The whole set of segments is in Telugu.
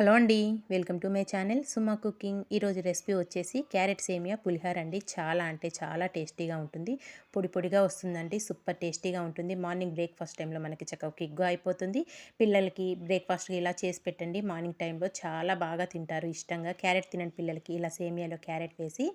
హలో అండి welcome to my channel Suma cooking. ఈరోజు రెసిపీ వచ్చేసి క్యారెట్ సేమియా పులిహార అండి. చాలా అంటే చాలా టేస్టీగా ఉంటుంది. పొడి పొడిగా వస్తుందండి సూపర్ టేస్టీగా ఉంటుంది. మార్నింగ్ బ్రేక్ఫాస్ట్ టైంలో మనకి చక్కగా క్విక్గా అయిపోతుంది. పిల్లలకి బ్రేక్ఫాస్ట్కి ఇలా చేసి పెట్టండి. మార్నింగ్ టైంలో చాలా బాగా తింటారు ఇష్టంగా. క్యారెట్ తినని పిల్లలకి ఇలా సేమియాలో క్యారెట్ వేసి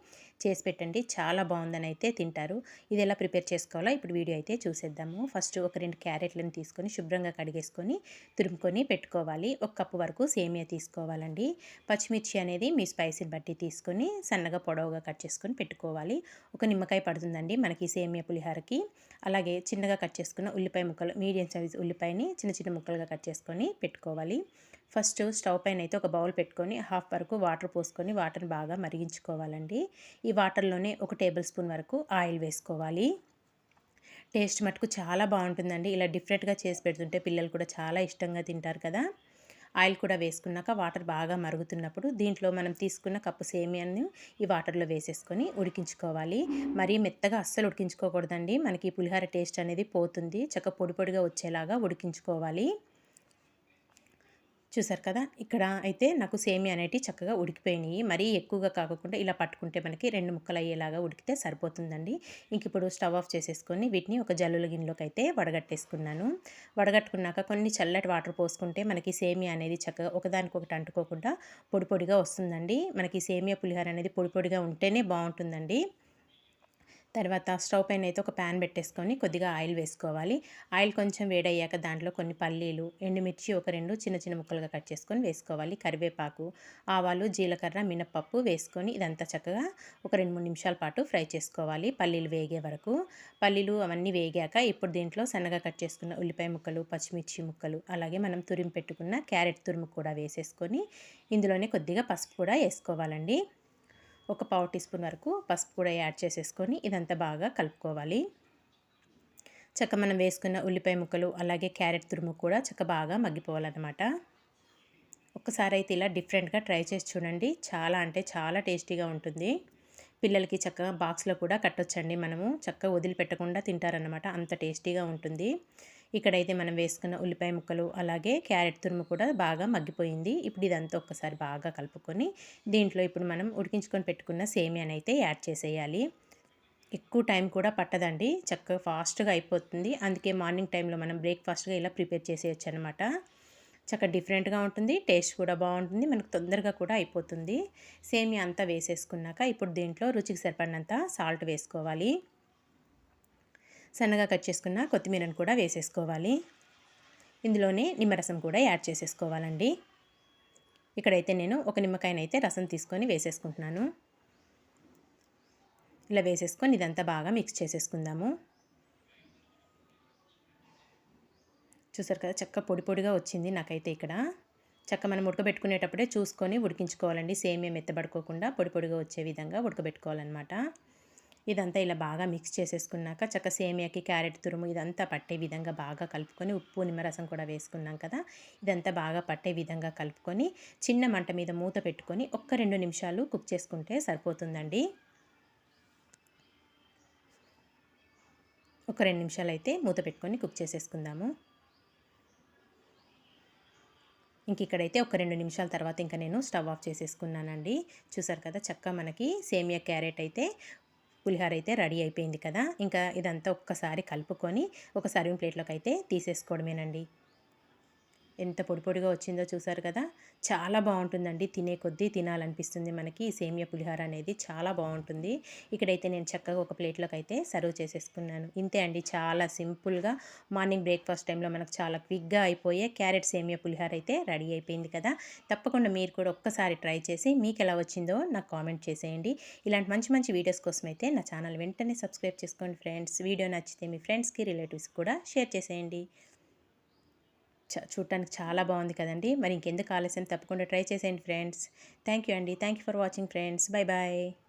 చేసి పెట్టండి. చాలా బాగుందని అయితే తింటారు. ఇది ఎలా ప్రిపేర్ చేసుకోవాలో ఇప్పుడు వీడియో అయితే చూసేద్దాము. ఫస్ట్ ఒక రెండు క్యారెట్లను తీసుకొని శుభ్రంగా కడిగేసుకొని తురుముకొని పెట్టుకోవాలి. ఒక కప్పు వరకు సేమియా తీసుకోవాలండి. పచ్చిమిర్చి అనేది మీ స్పైసీని బట్టి తీసుకొని సన్నగా పొడవుగా కట్ చేసుకొని పెట్టుకోవాలి. ఒక నిమ్మకాయ పడుతుందండి మనకి సేమియా పులిహారకి. అలాగే చిన్నగా కట్ చేసుకున్న ఉల్లిపాయ ముక్కలు మీడియం సైజ్ ఉల్లిపాయని చిన్న చిన్న ముక్కలుగా కట్ చేసుకొని పెట్టుకోవాలి. ఫస్ట్ స్టవ్ పైన అయితే ఒక బౌల్ పెట్టుకొని హాఫ్ వరకు వాటర్ పోసుకొని వాటర్ని బాగా మరిగించుకోవాలండి. ఈ వాటర్లోనే ఒక టేబుల్ స్పూన్ వరకు ఆయిల్ వేసుకోవాలి. టేస్ట్ మటుకు చాలా బాగుంటుందండి. ఇలా డిఫరెంట్గా చేసి పెడుతుంటే పిల్లలు కూడా చాలా ఇష్టంగా తింటారు కదా. ఆయిల్ కూడా వేసుకున్నాక వాటర్ బాగా మరుగుతున్నప్పుడు దీంట్లో మనం తీసుకున్న కప్పు సేమియాను ఈ వాటర్లో వేసేసుకొని ఉడికించుకోవాలి. మరీ మెత్తగా అస్సలు ఉడికించుకోకూడదండి. మనకి పులిహార టేస్ట్ అనేది పోతుంది. చక్క పొడి పొడిగా వచ్చేలాగా ఉడికించుకోవాలి. చూసారు కదా! ఇక్కడ అయితే నాకు సేమి అనేటివి చక్కగా ఉడికిపోయినాయి. మరీ ఎక్కువగా కాకుండా ఇలా పట్టుకుంటే మనకి రెండు ముక్కలు అయ్యేలాగా ఉడికితే సరిపోతుందండి. ఇంక ఇప్పుడు స్టవ్ ఆఫ్ చేసేసుకొని వీటిని ఒక జల్లుల గిన్నెలోకి అయితే వడగట్టేసుకున్నాను. వడగట్టుకున్నాక కొన్ని చల్లటి వాటర్ పోసుకుంటే మనకి సేమియా అనేది చక్కగా ఒకదానికొకటి అంటుకోకుండా పొడి పొడిగా వస్తుందండి. మనకి సేమియా పులిహార అనేది పొడి పొడిగా ఉంటేనే బాగుంటుందండి. తర్వాత స్టవ్ పైన అయితే ఒక ప్యాన్ పెట్టేసుకొని కొద్దిగా ఆయిల్ వేసుకోవాలి. ఆయిల్ కొంచెం వేడయ్యాక దాంట్లో కొన్ని పల్లీలు ఎండుమిర్చి ఒక రెండు చిన్న చిన్న ముక్కలుగా కట్ చేసుకొని వేసుకోవాలి. కరివేపాకు ఆవాలు జీలకర్ర మినప్పప్పు వేసుకొని ఇదంతా చక్కగా ఒక రెండు మూడు నిమిషాల పాటు ఫ్రై చేసుకోవాలి. పల్లీలు వేగే వరకు. పల్లీలు అవన్నీ వేగాక ఇప్పుడు దీంట్లో సన్నగా కట్ చేసుకున్న ఉల్లిపాయ ముక్కలు పచ్చిమిర్చి ముక్కలు అలాగే మనం తురిమి పెట్టుకున్న క్యారెట్ తురుము కూడా వేసేసుకొని ఇందులోనే కొద్దిగా పసుపు కూడా వేసుకోవాలండి. ఒక పావు టీ స్పూన్ వరకు పసుపు కూడా యాడ్ చేసేసుకొని ఇదంతా బాగా కలుపుకోవాలి. చక్క మనం వేసుకున్న ఉల్లిపాయ ముక్కలు అలాగే క్యారెట్ తురుము కూడా చక్క బాగా మగ్గిపోవాలన్నమాట. ఒక్కసారి అయితే ఇలా డిఫరెంట్గా ట్రై చేసి చూడండి. చాలా అంటే చాలా టేస్టీగా ఉంటుంది. పిల్లలకి చక్కగా బాక్స్లో కూడా కట్టొచ్చండి మనము. చక్కగా వదిలిపెట్టకుండా తింటారనమాట అంత టేస్టీగా ఉంటుంది. ఇక్కడైతే మనం వేసుకున్న ఉల్లిపాయ ముక్కలు అలాగే క్యారెట్ తురుము కూడా బాగా మగ్గిపోయింది. ఇప్పుడు ఇదంతా ఒక్కసారి బాగా కలుపుకొని దీంట్లో ఇప్పుడు మనం ఉడికించుకొని పెట్టుకున్న సేమియాని అయితే యాడ్ చేసేయాలి. ఎక్కువ టైం కూడా పట్టదండి. చక్కగా ఫాస్ట్గా అయిపోతుంది. అందుకే మార్నింగ్ టైంలో మనం బ్రేక్ఫాస్ట్గా ఇలా ప్రిపేర్ చేసేయచ్చు అనమాట చక్కగా డిఫరెంట్గా ఉంటుంది. టేస్ట్ కూడా బాగుంటుంది. మనకు తొందరగా కూడా అయిపోతుంది. సేమియా అంతా వేసేసుకున్నాక ఇప్పుడు దీంట్లో రుచికి సరిపడినంత సాల్ట్ వేసుకోవాలి. సన్నగా కట్ చేసుకున్న కొత్తిమీరను కూడా వేసేసుకోవాలి. ఇందులోనే నిమ్మరసం కూడా యాడ్ చేసేసుకోవాలండి. ఇక్కడైతే నేను ఒక నిమ్మకాయనైతే రసం తీసుకొని వేసేసుకుంటున్నాను. ఇలా వేసేసుకొని ఇదంతా బాగా మిక్స్ చేసేసుకుందాము. చూసారు కదా చక్క పొడి పొడిగా వచ్చింది నాకైతే ఇక్కడ. చక్క మనం ఉడకబెట్టుకునేటప్పుడే చూసుకొని ఉడికించుకోవాలండి. సేమే మెత్తబడుకోకుండా పొడి పొడిగా వచ్చే విధంగా ఉడకబెట్టుకోవాలన్నమాట. ఇదంతా ఇలా బాగా మిక్స్ చేసేసుకున్నాక చక్క సేమియాకి క్యారెట్ తురుము ఇదంతా పట్టే విధంగా బాగా కలుపుకొని ఉప్పు నిమ్మరసం కూడా వేసుకున్నాం కదా. ఇదంతా బాగా పట్టే విధంగా కలుపుకొని చిన్న మంట మీద మూత పెట్టుకొని ఒక్క రెండు నిమిషాలు కుక్ చేసుకుంటే సరిపోతుందండి. ఒక రెండు నిమిషాలు అయితే మూత పెట్టుకొని కుక్ చేసేసుకుందాము. ఇంక ఇక్కడైతే ఒక రెండు నిమిషాల తర్వాత ఇంకా నేను స్టవ్ ఆఫ్ చేసేసుకున్నానండి. చూసారు కదా చక్క మనకి సేమియా క్యారెట్ అయితే పులిహార అయితే రెడీ అయిపోయింది కదా. ఇంకా ఇదంతా ఒక్కసారి కలుపుకొని ఒక సర్వింగ్ ప్లేట్లోకి అయితే తీసేసుకోవడమేనండి. ఎంత పొడి పొడిగా వచ్చిందో చూసారు కదా? చాలా బాగుంటుందండి. తినే కొద్దీ తినాలనిపిస్తుంది మనకి. ఈ సేమియా పులిహార అనేది చాలా బాగుంటుంది. ఇక్కడైతే నేను చక్కగా ఒక ప్లేట్లోకి అయితే సర్వ్ చేసేసుకున్నాను. ఇంతే అండి. చాలా సింపుల్గా మార్నింగ్ బ్రేక్ఫాస్ట్ టైంలో మనకు చాలా క్విక్గా అయిపోయే క్యారెట్ సేమియా పులిహార అయితే రెడీ అయిపోయింది కదా? తప్పకుండా మీరు కూడా ఒక్కసారి ట్రై చేసి మీకు ఎలా వచ్చిందో నాకు కామెంట్ చేసేయండి. ఇలాంటి మంచి మంచి వీడియోస్ కోసం అయితే నా ఛానల్ వెంటనే సబ్స్క్రైబ్ చేసుకోండి ఫ్రెండ్స్. వీడియో నచ్చితే మీ ఫ్రెండ్స్కి రిలేటివ్స్కి కూడా షేర్ చేసేయండి. చూడటానికి చాలా బాగుంది కదండి. మరి ఇంకెందుకు ఆలస్యం తప్పకుండా ట్రై చేసేయండి ఫ్రెండ్స్. థ్యాంక్ యూ అండి. Thank you for watching friends. Bye bye